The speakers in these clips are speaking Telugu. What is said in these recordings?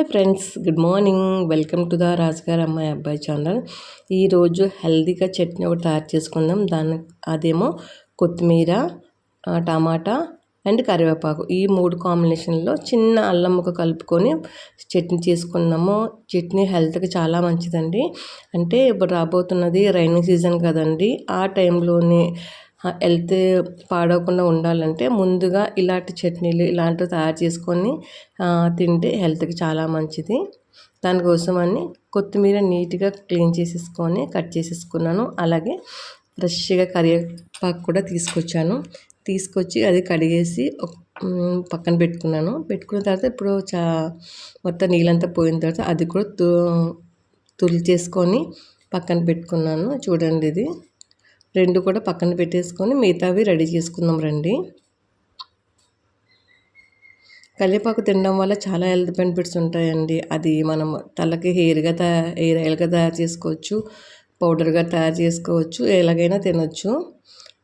Hi friends good morning. Welcome to the రాజుగారు అమ్మాయి అబ్బాయి ఛానల్. ఈరోజు హెల్దీగా చట్నీ ఒకటి తయారు చేసుకుందాం. దాని అదేమో కొత్తిమీర టమాటా అండ్ కరివేపాకు. ఈ మూడు కాంబినేషన్లో చిన్న అల్లం ముక్క కలుపుకొని చట్నీ చేసుకున్నాము చట్నీ హెల్త్కి చాలా మంచిదండి. అంటే ఇప్పుడు రాబోతున్నది రైనింగ్ సీజన్ కదండి. ఆ టైంలోనే హెల్త్ పాడవకుండా ఉండాలంటే ముందుగా ఇలాంటి చట్నీలు ఇలాంటివి తయారు చేసుకొని తింటే హెల్త్కి చాలా మంచిది. దానికోసం అని కొత్తిమీర నీట్గా క్లీన్ చేసేసుకొని కట్ చేసేసుకున్నాను. అలాగే ఫ్రెష్గా కరివేపాకు కూడా తీసుకొచ్చాను. తీసుకొచ్చి అది కడిగేసి పక్కన పెట్టుకున్నాను. పెట్టుకున్న తర్వాత ఇప్పుడు చా మొత్తం నీళ్ళంతా పోయిన తర్వాత అది కూడా తు తులి చేసుకొని పక్కన పెట్టుకున్నాను. చూడండి ఇది. రెండు కూడా పక్కన పెట్టేసుకొని మిగతావి రెడీ చేసుకుందాం రండి. కల్లిపాకు తినడం వల్ల చాలా హెల్త్ బెనిఫిట్స్ ఉంటాయండి. అది మనం తలకి హెయిర్గా తయా హెయిర్ ఆయిల్గా తయారు చేసుకోవచ్చు పౌడర్గా తయారు చేసుకోవచ్చు ఎలాగైనా తినొచ్చు.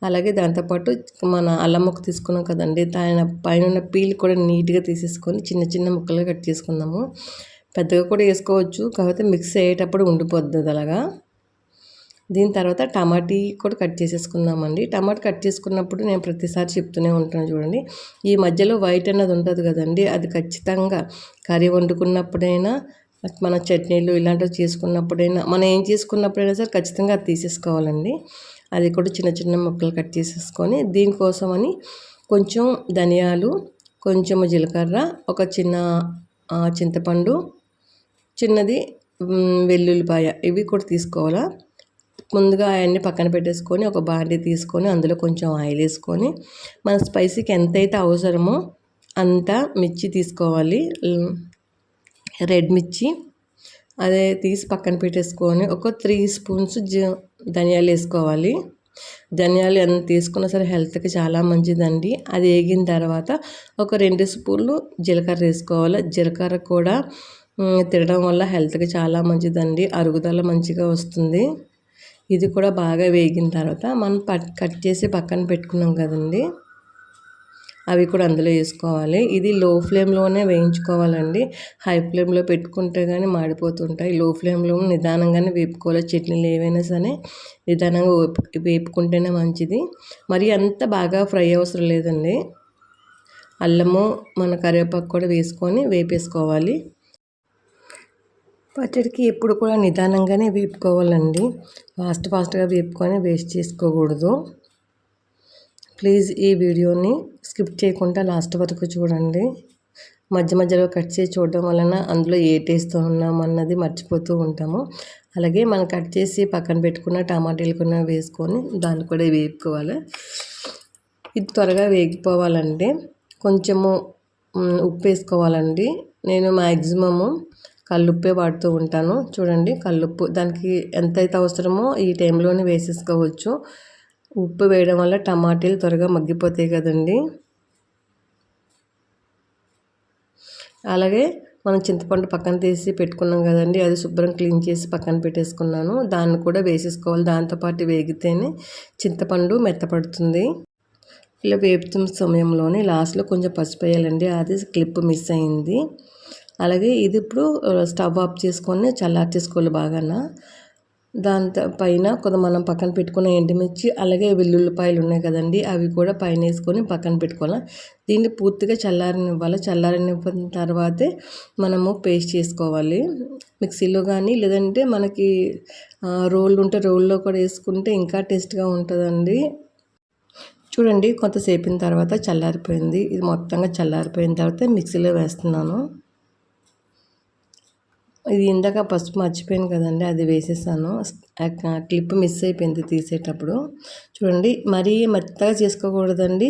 అలాగే దాంతోపాటు మన అల్లం ముక్క తీసుకున్నాం కదండి దాని పైన ఉన్న పీల్ కూడా నీట్గా తీసేసుకొని చిన్న చిన్న ముక్కలుగా కట్ చేసుకుందాము. పెద్దగా కూడా వేసుకోవచ్చు కాకపోతే మిక్స్ అయ్యేటప్పుడు ఉండిపోద్ది అలాగా. దీని తర్వాత టమాటీ కూడా కట్ చేసేసుకుందామండి. టమాటా కట్ చేసుకున్నప్పుడు నేను ప్రతిసారి చెప్తూనే ఉంటాను చూడండి. ఈ మధ్యలో వైట్ అన్నది ఉంటుంది కదండి అది ఖచ్చితంగా కర్రీ వండుకున్నప్పుడైనా మన చట్నీలు ఇలాంటివి చేసుకున్నప్పుడైనా మనం ఏం చేసుకున్నప్పుడైనా సరే ఖచ్చితంగా అది తీసేసుకోవాలండి. అది కూడా చిన్న చిన్న ముక్కలు కట్ చేసేసుకొని దీనికోసమని కొంచెం ధనియాలు కొంచెం జీలకర్ర ఒక చిన్న చింతపండు చిన్నది వెల్లుల్లిపాయ ఇవి కూడా తీసుకోవాలా? ముందుగా అవన్నీ పక్కన పెట్టేసుకొని ఒక బాండీ తీసుకొని అందులో కొంచెం ఆయిల్ వేసుకొని మన స్పైసీకి ఎంతైతే అవసరమో అంత మిర్చి తీసుకోవాలి. రెడ్ మిర్చి అదే తీసి పక్కన పెట్టేసుకొని ఒక త్రీ స్పూన్స్ ధనియాలు వేసుకోవాలి. ధనియాలు ఎంత తీసుకున్నా సరే హెల్త్కి చాలా మంచిదండి. అది వేగిన తర్వాత ఒక రెండు స్పూన్లు జీలకర్ర వేసుకోవాలి. జీలకర్ర కూడా తినడం వల్ల హెల్త్కి చాలా మంచిదండి. అరుగుదల మంచిగా వస్తుంది. ఇది కూడా బాగా వేగిన తర్వాత మనం కట్ చేసి పక్కన పెట్టుకున్నాం కదండి. అవి కూడా అందులో వేసుకోవాలి. ఇది లో ఫ్లేమ్లోనే వేయించుకోవాలండి. హై ఫ్లేమ్లో పెట్టుకుంటే కానీ మాడిపోతుంటాయి. లో ఫ్లేమ్లో నిదానంగానే వేపుకోవాలి. చట్నీలు ఏవైనా సరే నిదానంగా వేపుకుంటేనే మంచిది. మరి అంత బాగా ఫ్రై అవసరం లేదండి. అల్లము మన కరివేపాకు కూడా వేసుకొని వేపేసుకోవాలి. పచ్చడికి ఎప్పుడు కూడా నిదానంగానే వేపుకోవాలండి. ఫాస్ట్ ఫాస్ట్గా వేపుకొని వేస్ట్ చేసుకోకూడదు. ప్లీజ్ ఈ వీడియోని స్కిప్ చేయకుండా లాస్ట్ వరకు చూడండి. మధ్య మధ్యలో కట్ చేసి చూడడం వలన అందులో ఏ టేస్ట్ ఉన్నాం అన్నది మర్చిపోతూ ఉంటాము. అలాగే మనం కట్ చేసి పక్కన పెట్టుకున్న టమాటాలు కూడా వేసుకొని దాన్ని కూడా వేపుకోవాలి. ఇది త్వరగా వేగిపోవాలంటే కొంచెము ఉప్పు వేసుకోవాలండి. నేను మ్యాక్సిమము కల్లుప్పే వాడుతూ ఉంటాను. చూడండి కల్లుప్పు దానికి ఎంతైతే అవసరమో ఈ టైంలోనే వేసేసుకోవచ్చు. ఉప్పు వేయడం వల్ల టమాటీలు త్వరగా మగ్గిపోతాయి కదండి. అలాగే మనం చింతపండు పక్కన తీసి పెట్టుకున్నాం కదండి. అది శుభ్రం క్లీన్ చేసి పక్కన పెట్టేసుకున్నాను. దాన్ని కూడా వేసేసుకోవాలి. దాంతోపాటు వేగితేనే చింతపండు మెత్తపడుతుంది. ఇలా వేపుతున్న సమయంలోనే లాస్ట్లో కొంచెం పసుపు వేయాలండి. అది క్లిప్ మిస్ అయింది. అలాగే ఇది ఇప్పుడు స్టవ్ ఆఫ్ చేసుకొని చల్లార్చేసుకోవాలి బాగా దాని పైన కొంత మనం పక్కన పెట్టుకున్న ఎండుమిర్చి అలాగే వెల్లుల్లిపాయలు ఉన్నాయి కదండి అవి కూడా పైన వేసుకొని పక్కన పెట్టుకోవాలి. దీన్ని పూర్తిగా చల్లారనివ్వాలి. చల్లారనివ్విన తర్వాతే మనము పేస్ట్ చేసుకోవాలి. మిక్సీలో కానీ లేదంటే మనకి రోల్ ఉంటే రోల్లో కూడా వేసుకుంటే ఇంకా టేస్ట్గా ఉంటుందండి. చూడండి కొంతసేపిన తర్వాత చల్లారిపోయింది. ఇది మొత్తంగా చల్లారిపోయిన తర్వాత మిక్సీలో వేస్తున్నాను. ఇది ఇందాక పసుపు మర్చిపోయాను కదండి అది వేసేసాను. క్లిప్ మిస్ అయిపోయింది తీసేటప్పుడు. చూడండి మరీ మెత్తగా చేసుకోకూడదండి.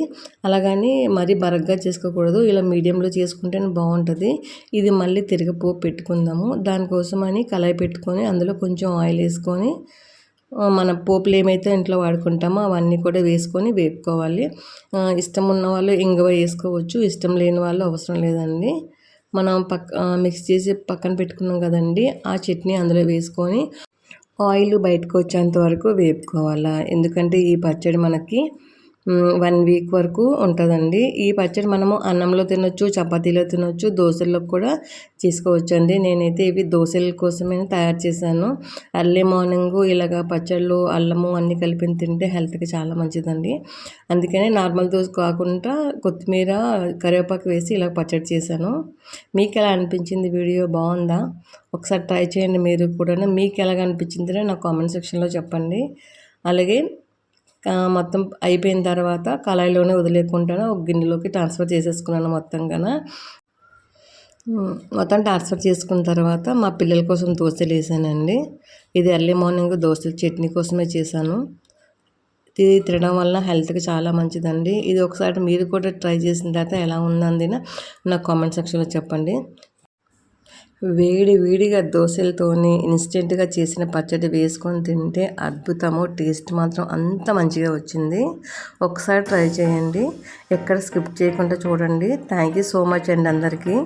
అలాగని మరీ బరగ్గా చేసుకోకూడదు. ఇలా మీడియంలో చేసుకుంటేనే బాగుంటుంది. ఇది మళ్ళీ తిరగపో పెట్టుకుందాము. దానికోసమని కళాయి పెట్టుకొని అందులో కొంచెం ఆయిల్ వేసుకొని మన పోపులు ఏమైతే ఇంట్లో వాడుకుంటామో అవన్నీ కూడా వేసుకొని వేపుకోవాలి. ఇష్టం ఉన్న వాళ్ళు ఇంగవ వేసుకోవచ్చు. ఇష్టం లేని వాళ్ళు అవసరం లేదండి. మనం పక్క మిక్స్ చేసి పక్కన పెట్టుకున్నాం కదండి. ఆ చట్నీ అందులో వేసుకొని ఆయిల్ బయటకు వచ్చేంత వరకు వేపుకోవాలా. ఎందుకంటే ఈ పచ్చడి మనకి వన్ వీక్ వరకు ఉంటుందండి. ఈ పచ్చడి మనము అన్నంలో తినొచ్చు చపాతీలో తినొచ్చు దోశల్లో కూడా చేసుకోవచ్చు అండి నేనైతే ఇవి దోశల కోసమే తయారు చేశాను. అర్లీ మార్నింగ్ ఇలాగ పచ్చళ్ళు అల్లము అన్నీ కలిపి తింటే హెల్త్కి చాలా మంచిదండి. అందుకనే నార్మల్ దోశ కాకుండా కొత్తిమీర కరివేపాకు వేసి ఇలా పచ్చడి చేశాను. మీకు ఎలా అనిపించింది వీడియో? బాగుందా? ఒకసారి ట్రై చేయండి మీరు కూడా మీకు ఎలాగ అనిపించిందో నాకు కామెంట్ సెక్షన్లో చెప్పండి. అలాగే మొత్తం అయిపోయిన తర్వాత కళాయిలోనే వదిలేకుండా ఒక గిన్నెలోకి ట్రాన్స్ఫర్ చేసేసుకున్నాను మొత్తం కన మొత్తం ట్రాన్స్ఫర్ చేసుకున్న తర్వాత మా పిల్లల కోసం దోశలు వేసానండి. ఇది ఎర్లీ మార్నింగ్ దోశల చట్నీ కోసమే చేశాను. ఇది తినడం వల్ల హెల్త్కి చాలా మంచిదండి. ఇది ఒకసారి మీరు కూడా ట్రై చేసిన తర్వాత ఎలా ఉందని నాకు కామెంట్ సెక్షన్లో చెప్పండి. వేడి వేడిగా దోశలతోని ఇన్స్టెంట్గా చేసిన పచ్చడి వేసుకొని తింటే అద్భుతము టేస్ట్ మాత్రం అంత మంచిగా వచ్చింది. ఒకసారి ట్రై చేయండి. ఎక్కడ స్కిప్ చేయకుండా చూడండి. థ్యాంక్ యూ సో మచ్ అండి అందరికీ.